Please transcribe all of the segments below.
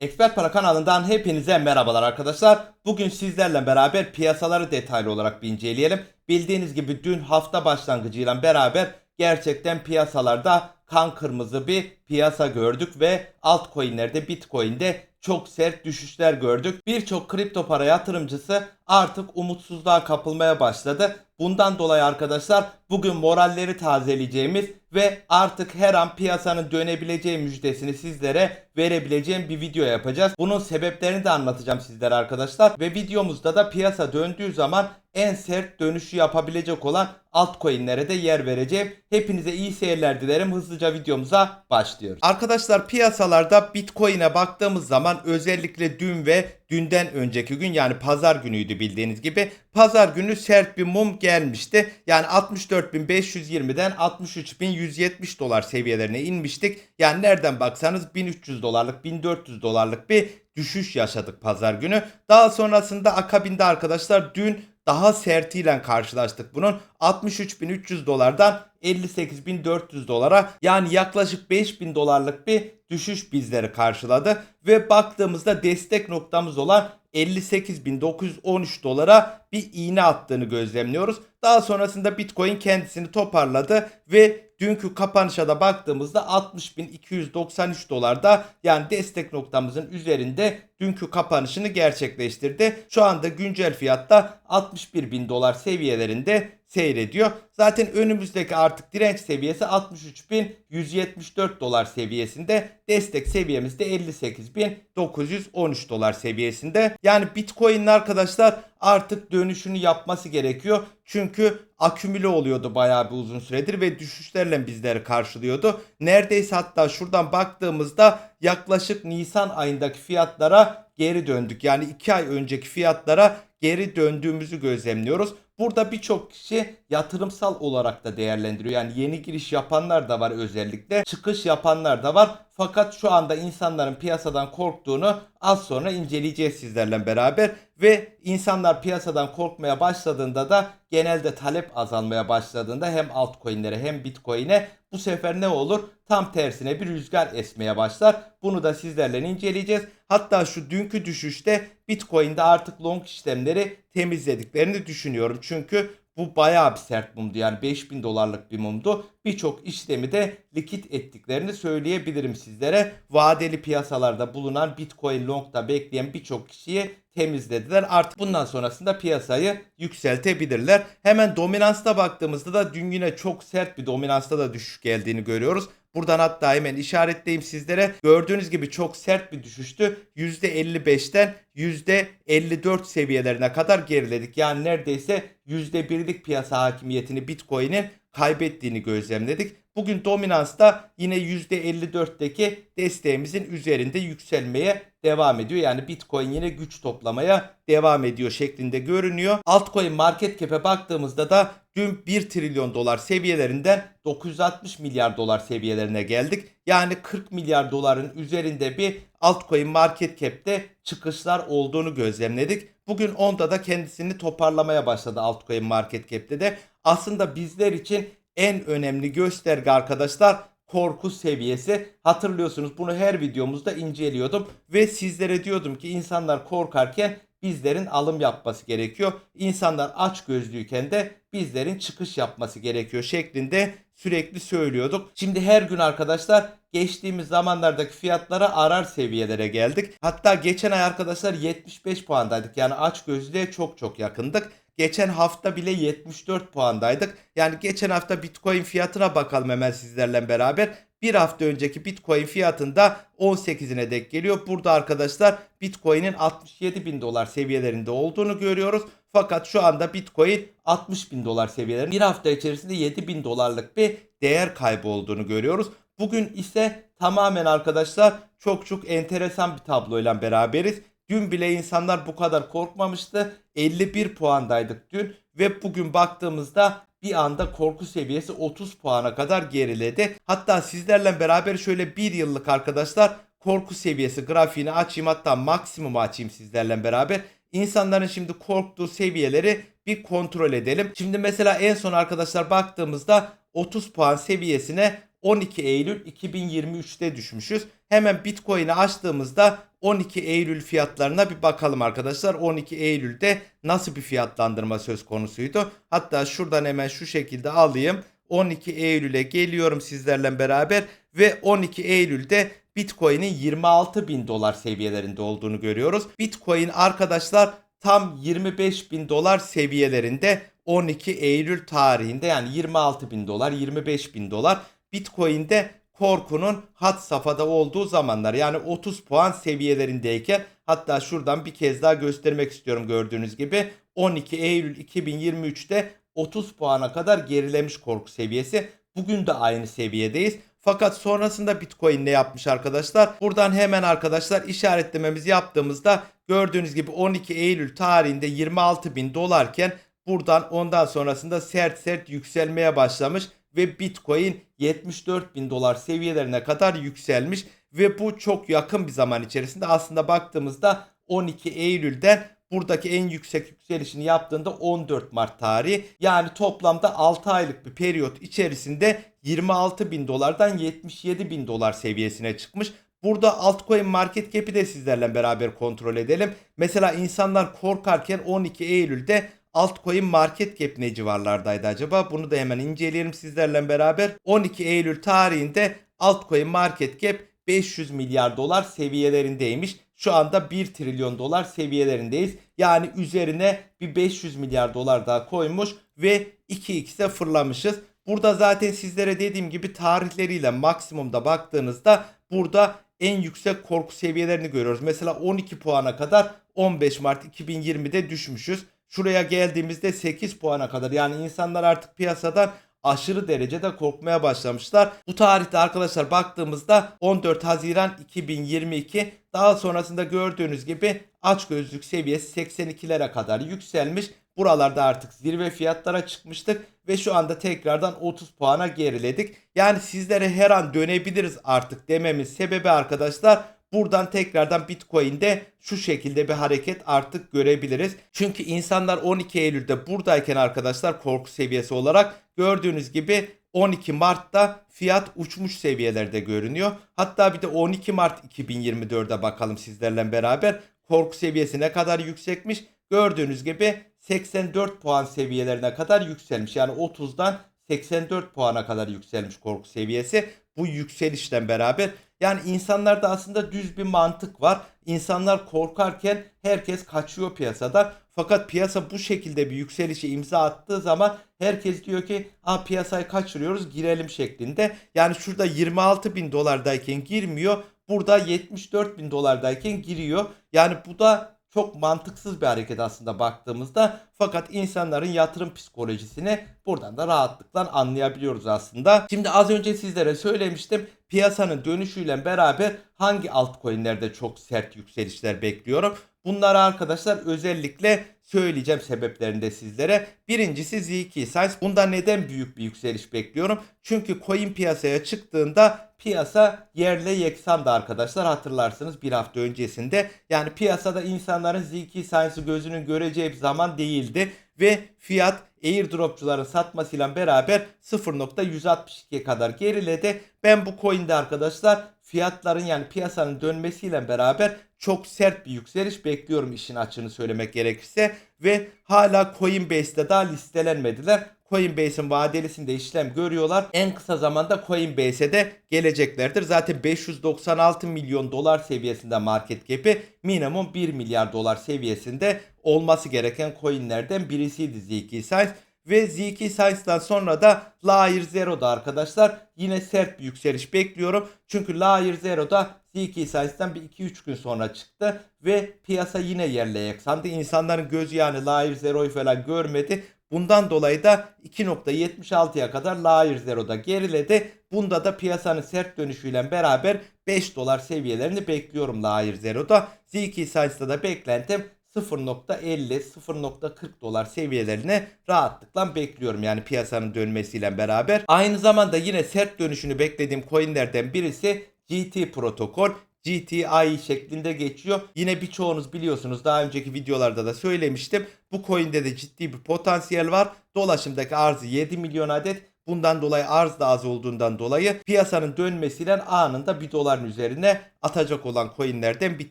Expert Para kanalından hepinize merhabalar arkadaşlar. Bugün sizlerle beraber piyasaları detaylı olarak bir inceleyelim. Bildiğiniz gibi dün hafta başlangıcıyla beraber gerçekten piyasalarda kan kırmızı bir piyasa gördük ve altcoin'lerde Bitcoin'de çok sert düşüşler gördük. Birçok kripto para yatırımcısı artık umutsuzluğa kapılmaya başladı. Bundan dolayı arkadaşlar bugün moralleri tazeleyeceğimiz ve artık her an piyasanın dönebileceği müjdesini sizlere verebileceğim bir video yapacağız. Bunun sebeplerini de anlatacağım sizlere arkadaşlar ve videomuzda da piyasa döndüğü zaman en sert dönüşü yapabilecek olan altcoin'lere de yer vereceğim. Hepinize iyi seyirler dilerim. Hızlıca videomuza başlıyoruz. Arkadaşlar piyasalarda Bitcoin'e baktığımız zaman özellikle dün ve dünden önceki gün yani pazar günüydü bildiğiniz gibi. Pazar günü sert bir mum gelmişti. Yani 64.520'den 63.170 dolar seviyelerine inmiştik. Yani nereden baksanız 1300 dolarlık 1400 dolarlık bir düşüş yaşadık pazar günü. Daha sonrasında akabinde arkadaşlar dün daha sertiyle karşılaştık bunun. 63.300 dolardan 58.400 dolara yani yaklaşık 5.000 dolarlık bir düşüş bizleri karşıladı. Ve baktığımızda destek noktamız olan 58.913 dolara bir iğne attığını gözlemliyoruz. Daha sonrasında Bitcoin kendisini toparladı ve dünkü kapanışa da baktığımızda 60.293 dolarda yani destek noktamızın üzerinde dünkü kapanışını gerçekleştirdi. Şu anda güncel fiyatta 61.000 dolar seviyelerinde seyrediyor. Zaten önümüzdeki artık direnç seviyesi 63.174 dolar seviyesinde. Destek seviyemiz de 58.913 dolar seviyesinde. Yani Bitcoin'in arkadaşlar artık dönüşünü yapması gerekiyor. Çünkü akümüle oluyordu bayağı bir uzun süredir ve düşüşlerle bizleri karşılıyordu. Neredeyse hatta şuradan baktığımızda yaklaşık Nisan ayındaki fiyatlara geri döndük. Yani 2 ay önceki fiyatlara geri döndüğümüzü gözlemliyoruz. Burada birçok kişi yatırımsal olarak da değerlendiriyor. Yani yeni giriş yapanlar da var özellikle. Çıkış yapanlar da var. Fakat şu anda insanların piyasadan korktuğunu az sonra inceleyeceğiz sizlerle beraber. Ve insanlar piyasadan korkmaya başladığında da genelde talep azalmaya başladığında hem altcoin'lere hem bitcoin'e bu sefer ne olur? Tam tersine bir rüzgar esmeye başlar. Bunu da sizlerle inceleyeceğiz. Hatta şu dünkü düşüşte Bitcoin'de artık long işlemleri temizlediklerini düşünüyorum. Çünkü bu bayağı bir sert mumdu. Yani 5000 dolarlık bir mumdu. Birçok işlemi de likit ettiklerini söyleyebilirim sizlere. Vadeli piyasalarda bulunan Bitcoin long'da bekleyen birçok kişiyi temizlediler. Artık bundan sonrasında piyasayı yükseltebilirler. Hemen dominansta baktığımızda da dün yine çok sert bir dominansta da düşüş geldiğini görüyoruz. Buradan hatta hemen işaretleyeyim sizlere. Gördüğünüz gibi çok sert bir düşüştü. %55'ten %54 seviyelerine kadar geriledik. Yani neredeyse %1'lik piyasa hakimiyetini Bitcoin'in kaybettiğini gözlemledik. Bugün dominansta yine %54'teki desteğimizin üzerinde yükselmeye devam ediyor. Yani Bitcoin yine güç toplamaya devam ediyor şeklinde görünüyor. Altcoin market cap'e baktığımızda da dün 1 trilyon dolar seviyelerinden 960 milyar dolar seviyelerine geldik. Yani 40 milyar doların üzerinde bir altcoin market cap'te çıkışlar olduğunu gözlemledik. Bugün onda da kendisini toparlamaya başladı altcoin market cap'te de. Aslında bizler için en önemli gösterge arkadaşlar korku seviyesi. Hatırlıyorsunuz bunu her videomuzda inceliyordum ve sizlere diyordum ki insanlar korkarken bizlerin alım yapması gerekiyor. İnsanlar aç gözlüyken de bizlerin çıkış yapması gerekiyor şeklinde sürekli söylüyorduk. Şimdi her gün arkadaşlar geçtiğimiz zamanlardaki fiyatlara arar seviyelere geldik. Hatta geçen ay arkadaşlar 75 puandaydık. Yani aç gözlüğe çok çok yakındık. Geçen hafta bile 74 puandaydık. Yani geçen hafta Bitcoin fiyatına bakalım hemen sizlerle beraber. Bir hafta önceki Bitcoin fiyatında 18'ine dek geliyor. Burada arkadaşlar Bitcoin'in 67 bin dolar seviyelerinde olduğunu görüyoruz. Fakat şu anda Bitcoin 60 bin dolar seviyelerinde. Bir hafta içerisinde 7 bin dolarlık bir değer kaybı olduğunu görüyoruz. Bugün ise tamamen arkadaşlar çok çok enteresan bir tabloyla beraberiz. Dün bile insanlar bu kadar korkmamıştı. 51 puandaydık dün ve bugün baktığımızda bir anda korku seviyesi 30 puana kadar geriledi. Hatta sizlerle beraber şöyle bir yıllık arkadaşlar korku seviyesi grafiğini açayım hatta maksimum açayım sizlerle beraber. İnsanların şimdi korktuğu seviyeleri bir kontrol edelim. Şimdi mesela en son arkadaşlar baktığımızda 30 puan seviyesine 12 Eylül 2023'te düşmüşüz. Hemen Bitcoin'i açtığımızda 12 Eylül fiyatlarına bir bakalım arkadaşlar. 12 Eylül'de nasıl bir fiyatlandırma söz konusuydu? Hatta şuradan hemen şu şekilde alayım. 12 Eylül'e geliyorum sizlerle beraber ve 12 Eylül'de Bitcoin'in 26 bin dolar seviyelerinde olduğunu görüyoruz. Bitcoin arkadaşlar tam 25 bin dolar seviyelerinde 12 Eylül tarihinde yani 26 bin dolar 25 bin dolar Bitcoin'de korkunun hat safhada olduğu zamanlar yani 30 puan seviyelerindeyken hatta şuradan bir kez daha göstermek istiyorum gördüğünüz gibi 12 Eylül 2023'te 30 puana kadar gerilemiş korku seviyesi. Bugün de aynı seviyedeyiz. Fakat sonrasında Bitcoin ne yapmış arkadaşlar? Buradan hemen arkadaşlar işaretlememizi yaptığımızda gördüğünüz gibi 12 Eylül tarihinde 26 bin dolarken buradan ondan sonrasında sert sert yükselmeye başlamış ve Bitcoin 74 bin dolar seviyelerine kadar yükselmiş ve bu çok yakın bir zaman içerisinde aslında baktığımızda 12 Eylül'den buradaki en yüksek yükselişini yaptığında 14 Mart tarihi yani toplamda 6 aylık bir periyot içerisinde 26 bin dolardan 77 bin dolar seviyesine çıkmış. Burada altcoin market cap'i de sizlerle beraber kontrol edelim. Mesela insanlar korkarken 12 Eylül'de altcoin market cap ne civarlardaydı acaba? Bunu da hemen inceleyelim sizlerle beraber. 12 Eylül tarihinde altcoin market cap 500 milyar dolar seviyelerindeymiş. Şu anda 1 trilyon dolar seviyelerindeyiz. Yani üzerine bir 500 milyar dolar daha koymuş ve 2x'e fırlamışız. Burada zaten sizlere dediğim gibi tarihleriyle maksimumda baktığınızda burada en yüksek korku seviyelerini görüyoruz. Mesela 12 puana kadar 15 Mart 2020'de düşmüşüz. Şuraya geldiğimizde 8 puana kadar yani insanlar artık piyasadan aşırı derecede korkmaya başlamışlar. Bu tarihte arkadaşlar baktığımızda 14 Haziran 2022 daha sonrasında gördüğünüz gibi aç gözlük seviyesi 82'lere kadar yükselmiş. Buralarda artık zirve fiyatlara çıkmıştık ve şu anda tekrardan 30 puana geriledik. Yani sizlere her an dönebiliriz artık dememin sebebi arkadaşlar buradan tekrardan Bitcoin'de şu şekilde bir hareket artık görebiliriz. Çünkü insanlar 12 Eylül'de buradayken arkadaşlar korku seviyesi olarak gördüğünüz gibi 12 Mart'ta fiyat uçmuş seviyelerde görünüyor. Hatta bir de 12 Mart 2024'e bakalım sizlerle beraber. Korku seviyesi ne kadar yüksekmiş? Gördüğünüz gibi 84 puan seviyelerine kadar yükselmiş. Yani 30'dan 84 puana kadar yükselmiş korku seviyesi. Bu yükselişten beraber yani insanlarda aslında düz bir mantık var. İnsanlar korkarken herkes kaçıyor piyasadan. Fakat piyasa bu şekilde bir yükselişe imza attığı zaman herkes diyor ki Aa, piyasayı kaçırıyoruz girelim şeklinde. Yani şurada 26 bin dolardayken girmiyor. Burada 74 bin dolardayken giriyor. Yani bu da çok mantıksız bir hareket aslında baktığımızda. Fakat insanların yatırım psikolojisini buradan da rahatlıkla anlayabiliyoruz aslında. Şimdi az önce sizlere söylemiştim. Piyasanın dönüşüyle beraber hangi altcoin'lerde çok sert yükselişler bekliyorum. Bunları arkadaşlar özellikle söyleyeceğim sebeplerini de sizlere. Birincisi Z2 Science. Bunda neden büyük bir yükseliş bekliyorum? Çünkü coin piyasaya çıktığında piyasa yerle yeksandı arkadaşlar hatırlarsınız bir hafta öncesinde. Yani piyasada insanların Z2 Science'ı gözünün göreceği bir zaman değildi ve fiyat airdropçuların satmasıyla beraber 0.162'ye kadar geriledi. Ben bu coin'de arkadaşlar fiyatların yani piyasanın dönmesiyle beraber çok sert bir yükseliş bekliyorum işin açığını söylemek gerekirse ve hala Coinbase'de daha listelenmediler. Coinbase'in vadelisinde işlem görüyorlar. En kısa zamanda Coinbase'e de geleceklerdir. Zaten 596 milyon dolar seviyesinde market cap'i minimum 1 milyar dolar seviyesinde olması gereken coinlerden birisiydi ZK Science. Ve ZK Science'dan sonra da Layer Zero'da arkadaşlar yine sert bir yükseliş bekliyorum. Çünkü Layer Zero'da ZK Science'dan bir 2-3 gün sonra çıktı ve piyasa yine yerle yeksandı. İnsanların gözü yani Layer Zero'yu falan görmedi. Bundan dolayı da 2.76'ya kadar Layer Zero'da geriledi. Bunda da piyasanın sert dönüşüyle beraber 5 dolar seviyelerini bekliyorum Layer Zero'da. ZK Science'da da beklentim 0.50 0.40 dolar seviyelerini rahatlıkla bekliyorum yani piyasanın dönmesiyle beraber. Aynı zamanda yine sert dönüşünü beklediğim coinlerden birisi GT protokol. GTI şeklinde geçiyor. Yine birçoğunuz biliyorsunuz daha önceki videolarda da söylemiştim. Bu coin'de de ciddi bir potansiyel var. Dolaşımdaki arzı 7 milyon adet. Bundan dolayı arz da az olduğundan dolayı piyasanın dönmesiyle anında 1 doların üzerine atacak olan coinlerden bir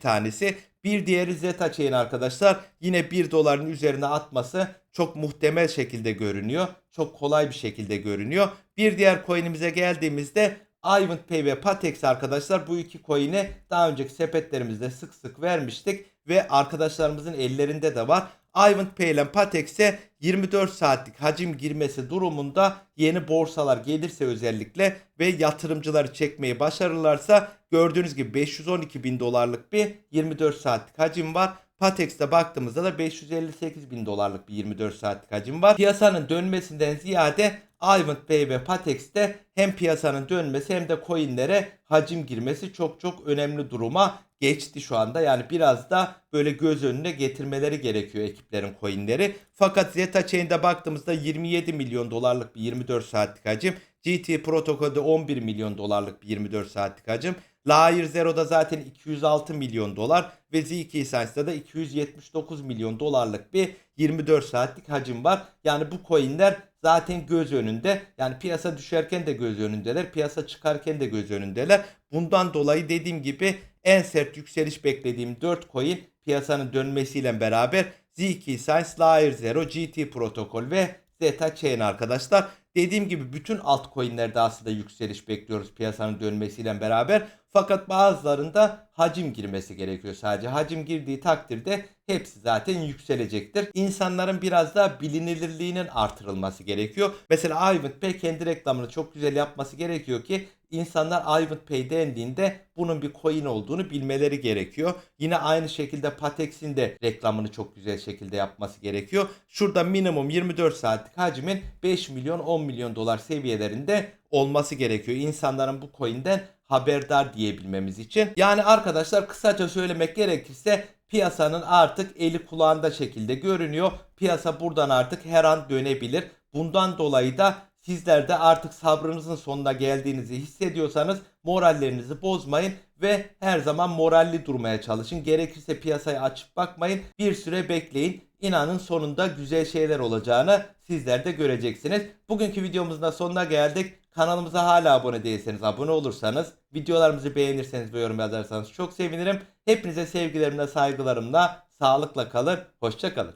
tanesi. Bir diğeri Zeta Chain arkadaşlar. Yine 1 doların üzerine atması çok muhtemel şekilde görünüyor. Çok kolay bir şekilde görünüyor. Bir diğer coin'imize geldiğimizde Ivan Pay ve Patex arkadaşlar bu iki coin'i daha önceki sepetlerimizde sık sık vermiştik ve arkadaşlarımızın ellerinde de var. Ivan Pay ile Patex'e 24 saatlik hacim girmesi durumunda yeni borsalar gelirse özellikle ve yatırımcıları çekmeyi başarırlarsa gördüğünüz gibi 512 bin dolarlık bir 24 saatlik hacim var. Patex'te baktığımızda da 558 bin dolarlık bir 24 saatlik hacim var. Piyasanın dönmesinden ziyade Ivan Pay ve Patex'te hem piyasanın dönmesi hem de coinlere hacim girmesi çok çok önemli duruma geçti şu anda. Yani biraz da böyle göz önüne getirmeleri gerekiyor ekiplerin coinleri. Fakat Zeta Chain'de baktığımızda 27 milyon dolarlık bir 24 saatlik hacim. GT protokolde 11 milyon dolarlık bir 24 saatlik hacim. Layer Zero'da zaten 206 milyon dolar ve ZK Science'da da 279 milyon dolarlık bir 24 saatlik hacim var. Yani bu coinler zaten göz önünde. Yani piyasa düşerken de göz önündeler. Piyasa çıkarken de göz önündeler. Bundan dolayı dediğim gibi en sert yükseliş beklediğim 4 coin piyasanın dönmesiyle beraber ZK Science, Layer Zero, GT protokol ve Zeta Chain arkadaşlar. Dediğim gibi bütün altcoin'lerde aslında yükseliş bekliyoruz piyasanın dönmesiyle beraber. Fakat bazılarında hacim girmesi gerekiyor sadece. Hacim girdiği takdirde hepsi zaten yükselecektir. İnsanların biraz daha bilinirliğinin artırılması gerekiyor. Mesela Ivan Pay kendi reklamını çok güzel yapması gerekiyor ki insanlar Ivan Pay dendiğinde bunun bir coin olduğunu bilmeleri gerekiyor. Yine aynı şekilde Patex'in de reklamını çok güzel şekilde yapması gerekiyor. Şurada minimum 24 saatlik hacmin 5 milyon 10 milyon dolar seviyelerinde olması gerekiyor. İnsanların bu coin'den haberdar diyebilmemiz için. Yani arkadaşlar kısaca söylemek gerekirse piyasanın artık eli kulağında şekilde görünüyor. Piyasa buradan artık her an dönebilir. Bundan dolayı da sizler de artık sabrınızın sonuna geldiğinizi hissediyorsanız morallerinizi bozmayın ve her zaman moralli durmaya çalışın. Gerekirse piyasaya açıp bakmayın. Bir süre bekleyin. İnanın sonunda güzel şeyler olacağını sizler de göreceksiniz. Bugünkü videomuzun da sonuna geldik. Kanalımıza hala abone değilseniz abone olursanız, videolarımızı beğenirseniz ve yorum yazarsanız çok sevinirim. Hepinize sevgilerimle, saygılarımla, sağlıkla kalın, hoşça kalın.